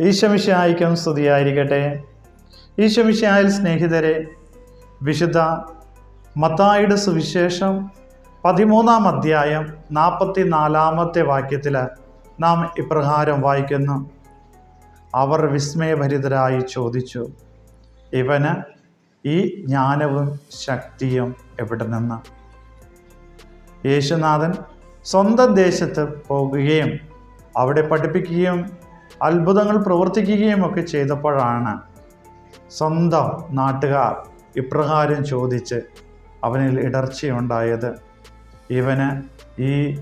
ഈശമിഷായിക്കും സ്തുതിയായിരിക്കട്ടെ. ഈശമിഷായിൽ സ്നേഹിതരെ വിശുദ്ധ മത്തായുടെ സുവിശേഷം പതിമൂന്നാം അധ്യായം നാൽപ്പത്തി നാലാമത്തെ വാക്യത്തിൽ നാം ഇപ്രകാരം വായിക്കുന്നു. അവർ വിസ്മയഭരിതരായി ചോദിച്ചു ഇവന് ഈ ജ്ഞാനവും ശക്തിയും എവിടെ നിന്ന്? യേശുനാഥൻ സ്വന്തം ദേശത്ത് പോകുകയും അവിടെ പഠിപ്പിക്കുകയും അത്ഭുതങ്ങൾ പ്രവർത്തിക്കുകയും ഒക്കെ ചെയ്തപ്പോഴാണ് സ്വന്തം നാട്ടുകാർ ഇപ്രകാരം ചോദിച്ച് അവനിൽ ഇടർച്ചയുണ്ടായത്. ഇവന് ഈ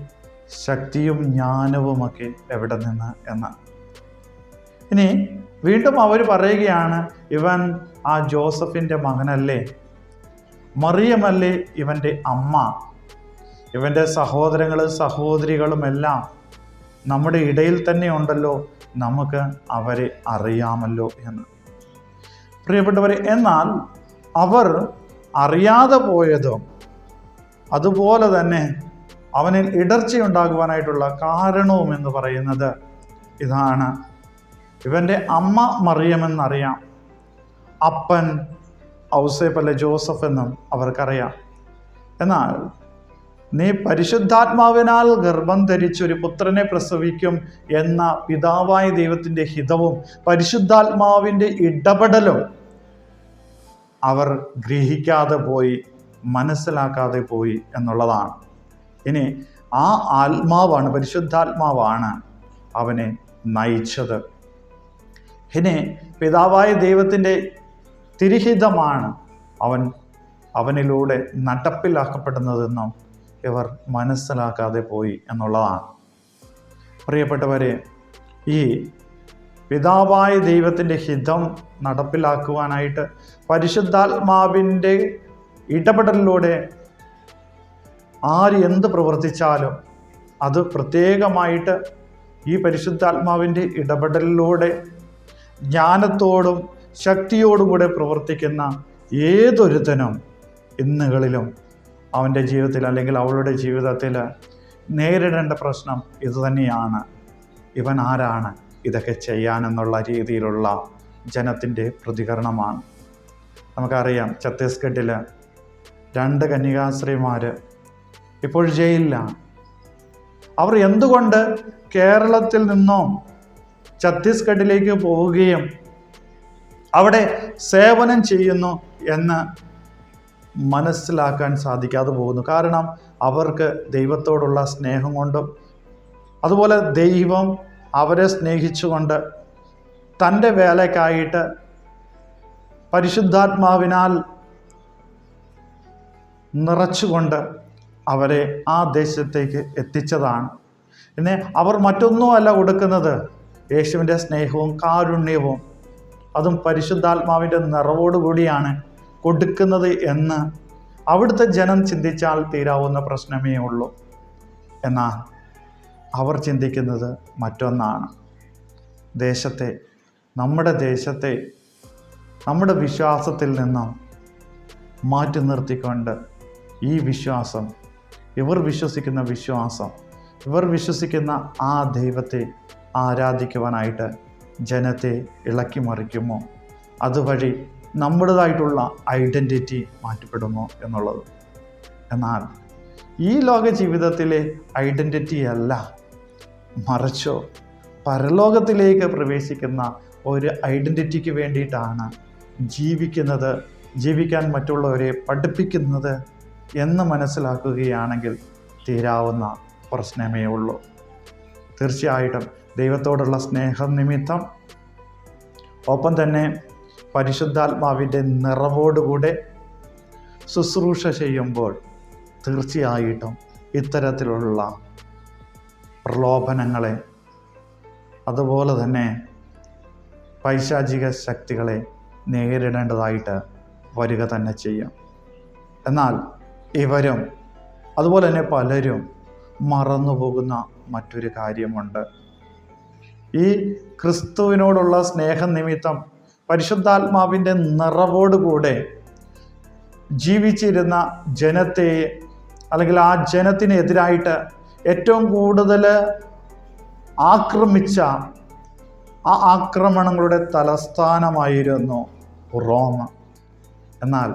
ശക്തിയും ജ്ഞാനവുമൊക്കെ എവിടെ നിന്ന്? എന്ന്. ഇനി വീണ്ടും അവർ പറയുകയാണ് ഇവൻ ആ ജോസഫിന്റെ മകനല്ലേ? മറിയമല്ലേ ഇവന്റെ അമ്മ? ഇവന്റെ സഹോദരങ്ങളും സഹോദരികളുമെല്ലാം നമ്മുടെ ഇടയിൽ തന്നെ ഉണ്ടല്ലോ. നമുക്ക് അവരെ അറിയാമല്ലോ എന്ന്. പ്രിയപ്പെട്ടവരെ എന്നാൽ അവർ അറിയാതെ പോയതും അതുപോലെ തന്നെ അവനിൽ ഇടർച്ചയുണ്ടാകുവാനായിട്ടുള്ള കാരണവും എന്ന് പറയുന്നത് ഇതാണ്. ഇവന്റെ അമ്മ മറിയമെന്നറിയാം. അപ്പൻ ഔസേപ്പ് അല്ലെ ജോസഫ് എന്നും അവർക്കറിയാം. എന്നാൽ നീ പരിശുദ്ധാത്മാവിനാൽ ഗർഭം ധരിച്ചൊരു പുത്രനെ പ്രസവിക്കും എന്ന പിതാവായ ദൈവത്തിന്റെ ഹിതവും പരിശുദ്ധാത്മാവിന്റെ ഇടപെടലും അവർ ഗ്രഹിക്കാതെ പോയി മനസ്സിലാക്കാതെ പോയി എന്നുള്ളതാണ്. ഇനി ആ ആത്മാവാണ് പരിശുദ്ധാത്മാവാണ് അവനെ നയിച്ചത്. ഇനി പിതാവായ ദൈവത്തിന്റെ തിരിഹിതമാണ് അവൻ അവനിലൂടെ നടപ്പിലാക്കപ്പെടുന്നതെന്നും ഇവർ മനസ്സിലാക്കാതെ പോയി എന്നുള്ളതാണ്. പ്രിയപ്പെട്ടവരെ ഈ പിതാവായ ദൈവത്തിന്റെ ഹിതം നടപ്പിലാക്കുവാനായിട്ട് പരിശുദ്ധാത്മാവിന്റെ ഇടപെടലിലൂടെ ആര് എന്ത് പ്രവർത്തിച്ചാലും അത് പ്രത്യേകമായിട്ട് ഈ പരിശുദ്ധാത്മാവിന്റെ ഇടപെടലിലൂടെ ജ്ഞാനത്തോടും ശക്തിയോടും കൂടെ പ്രവർത്തിക്കുന്ന ഏതൊരുത്തനും ഇന്നുകളിലും അവന്റെ ജീവിതത്തിൽ അല്ലെങ്കിൽ അവളുടെ ജീവിതത്തിൽ നേരിടേണ്ട പ്രശ്നം ഇതുതന്നെയാണ് ഇവൻ ആരാണ്? ഇതൊക്കെ ചെയ്യാനെന്നുള്ള രീതിയിലുള്ള ജനത്തിന്റെ പ്രതികരണമാണ്. നമുക്കറിയാം ഛത്തീസ്ഗഡിൽ രണ്ട് കന്യകാശ്രീമാർ ഇപ്പോൾ ജയിലിലാണ്. അവർ എന്തുകൊണ്ട് കേരളത്തിൽ നിന്നും ഛത്തീസ്ഗഡിലേക്ക് പോവുകയും അവിടെ സേവനം ചെയ്യുന്നു എന്ന് മനസ്സിലാക്കാൻ സാധിക്കാതെ പോകുന്നു. കാരണം അവർക്ക് ദൈവത്തോടുള്ള സ്നേഹം കൊണ്ടും അതുപോലെ ദൈവം അവരെ സ്നേഹിച്ചുകൊണ്ട് തന്റെ വേലക്കായിട്ട് പരിശുദ്ധാത്മാവിനാൽ നിറച്ചുകൊണ്ട് അവരെ ആ ദേശത്തേക്ക് എത്തിച്ചതാണ്. പിന്നെ അവർ മറ്റൊന്നുമല്ല കൊടുക്കുന്നത് യേശുവിന്റെ സ്നേഹവും കാരുണ്യവും അതും പരിശുദ്ധാത്മാവിന്റെ നിറവോടുകൂടിയാണ്. കൊടുക്കുന്നത് എന്ന് അവിടുത്തെ ജനം ചിന്തിച്ചാൽ തീരാവുന്ന പ്രശ്നമേ ഉള്ളൂ. എന്നാൽ അവർ ചിന്തിക്കുന്നത് മറ്റൊന്നാണ്. ദേശത്തെ നമ്മുടെ ദേശത്തെ നമ്മുടെ വിശ്വാസത്തിൽ നിന്നും മാറ്റി നിർത്തിക്കൊണ്ട് ഈ വിശ്വാസം ഇവർ വിശ്വസിക്കുന്ന വിശ്വാസം ഇവർ വിശ്വസിക്കുന്ന ആ ദൈവത്തെ ആരാധിക്കുവാനായിട്ട് ജനത്തെ ഇളക്കി മറിക്കുമോ? അതുവഴി നമ്മുടേതായിട്ടുള്ള ഐഡന്റിറ്റി മാറ്റപ്പെടുന്നു എന്നുള്ളത്. എന്നാൽ ഈ ലോക ജീവിതത്തിലെ ഐഡന്റിറ്റി അല്ല മറിച്ചോ പരലോകത്തിലേക്ക് പ്രവേശിക്കുന്ന ഒരു ഐഡന്റിറ്റിക്ക് വേണ്ടിയിട്ടാണ് ജീവിക്കുന്നത് ജീവിക്കാൻ മറ്റുള്ളവരെ പഠിപ്പിക്കുന്നത് എന്ന് മനസ്സിലാക്കുകയാണെങ്കിൽ തീരാവുന്ന പ്രശ്നമേ ഉള്ളൂ. തീർച്ചയായിട്ടും ദൈവത്തോടുള്ള സ്നേഹം നിമിത്തം ഒപ്പം തന്നെ പരിശുദ്ധാത്മാവിന്റെ നിറവോടുകൂടെ ശുശ്രൂഷ ചെയ്യുമ്പോൾ തീർച്ചയായിട്ടും ഇത്തരത്തിലുള്ള പ്രലോഭനങ്ങളെ അതുപോലെ തന്നെ പൈശാചിക ശക്തികളെ നേരിടേണ്ടതായിട്ട് വരിക തന്നെ ചെയ്യും. എന്നാൽ ഇവരും അതുപോലെ തന്നെ പലരും മറന്നുപോകുന്ന മറ്റൊരു കാര്യമുണ്ട്. ഈ ക്രിസ്തുവിനോടുള്ള സ്നേഹം നിമിത്തം പരിശുദ്ധാത്മാവിന്റെ നിറവോടുകൂടെ ജീവിച്ചിരുന്ന ജനത്തെ അല്ലെങ്കിൽ ആ ജനത്തിനെതിരായിട്ട് ഏറ്റവും കൂടുതൽ ആക്രമിച്ച ആ ആക്രമണങ്ങളുടെ തലസ്ഥാനമായിരുന്നു റോമ എന്നാൽ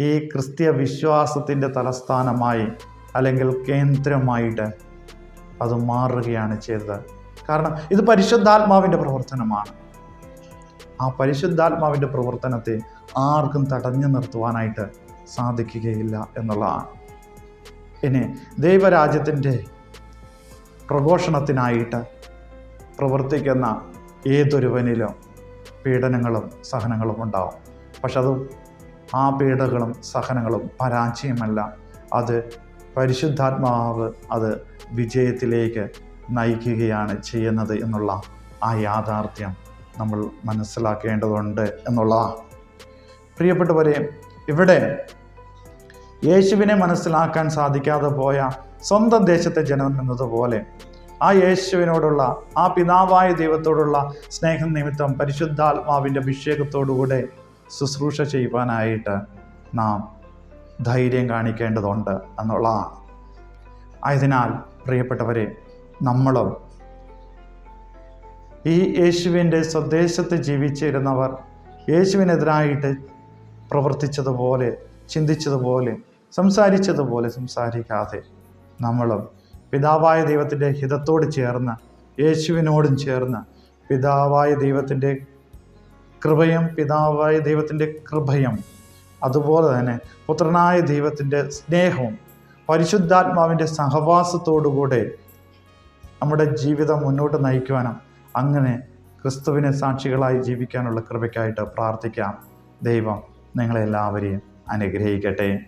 ഈ ക്രിസ്തീയ വിശ്വാസത്തിന്റെ തലസ്ഥാനമായി അല്ലെങ്കിൽ കേന്ദ്രമായിട്ട് അത് മാറുകയാണ് ചെയ്തത്. കാരണം ഇത് പരിശുദ്ധാത്മാവിന്റെ പ്രവർത്തനമാണ്. ആ പരിശുദ്ധാത്മാവിന്റെ പ്രവർത്തനത്തെ ആർക്കും തടഞ്ഞു നിർത്തുവാനായിട്ട് സാധിക്കുകയില്ല എന്നുള്ളതാണ്. ഇനി ദൈവരാജ്യത്തിന്റെ പ്രഘോഷണത്തിനായിട്ട് പ്രവർത്തിക്കുന്ന ഏതൊരുവനിലും പീഡനങ്ങളും സഹനങ്ങളും ഉണ്ടാവും. പക്ഷെ അത് ആ പീഡകളും സഹനങ്ങളും പരാജയമല്ല. അത് പരിശുദ്ധാത്മാവ് അത് വിജയത്തിലേക്ക് നയിക്കുകയാണ് ചെയ്യുന്നത് എന്നുള്ള ആ യാഥാർത്ഥ്യം. നമ്മൾ മനസ്സിലാക്കേണ്ടതുണ്ട് എന്നുള്ളതാണ് പ്രിയപ്പെട്ടവരെ ഇവിടെ യേശുവിനെ മനസ്സിലാക്കാൻ സാധിക്കാതെ പോയ സ്വന്തം ദേശത്തെ ജനം എന്നതുപോലെ ആ യേശുവിനോടുള്ള ആ പിതാവായ ദൈവത്തോടുള്ള സ്നേഹം നിമിത്തം പരിശുദ്ധാത്മാവിന്റെ അഭിഷേകത്തോടുകൂടെ ശുശ്രൂഷ ചെയ്യുവാനായിട്ട് നാം ധൈര്യം കാണിക്കേണ്ടതുണ്ട് എന്നുള്ളതാണ് ആയതിനാൽ പ്രിയപ്പെട്ടവരെ നമ്മളും ഈ യേശുവിന്റെ സ്വദേശത്ത് ജീവിച്ചിരുന്നവർ യേശുവിനെതിരായിട്ട് പ്രവർത്തിച്ചതുപോലെ ചിന്തിച്ചതുപോലെ സംസാരിച്ചതുപോലെ സംസാരിക്കാതെ നമ്മളും പിതാവായ ദൈവത്തിന്റെ ഹിതത്തോട് ചേർന്ന് യേശുവിനോടും ചേർന്ന് പിതാവായ ദൈവത്തിന്റെ കൃപയും പിതാവായ ദൈവത്തിന്റെ കൃപയും അതുപോലെ തന്നെ പുത്രനായ ദൈവത്തിന്റെ സ്നേഹവും പരിശുദ്ധാത്മാവിന്റെ സഹവാസത്തോടുകൂടെ നമ്മുടെ ജീവിതം മുന്നോട്ട് നയിക്കുവാനും അങ്ങനെ ക്രിസ്തുവിനെ സാക്ഷികളായി ജീവിക്കാനുള്ള കൃപയ്ക്കായിട്ട് പ്രാർത്ഥിക്കാം. ദൈവം നിങ്ങളെല്ലാവരെയും അനുഗ്രഹിക്കട്ടെ.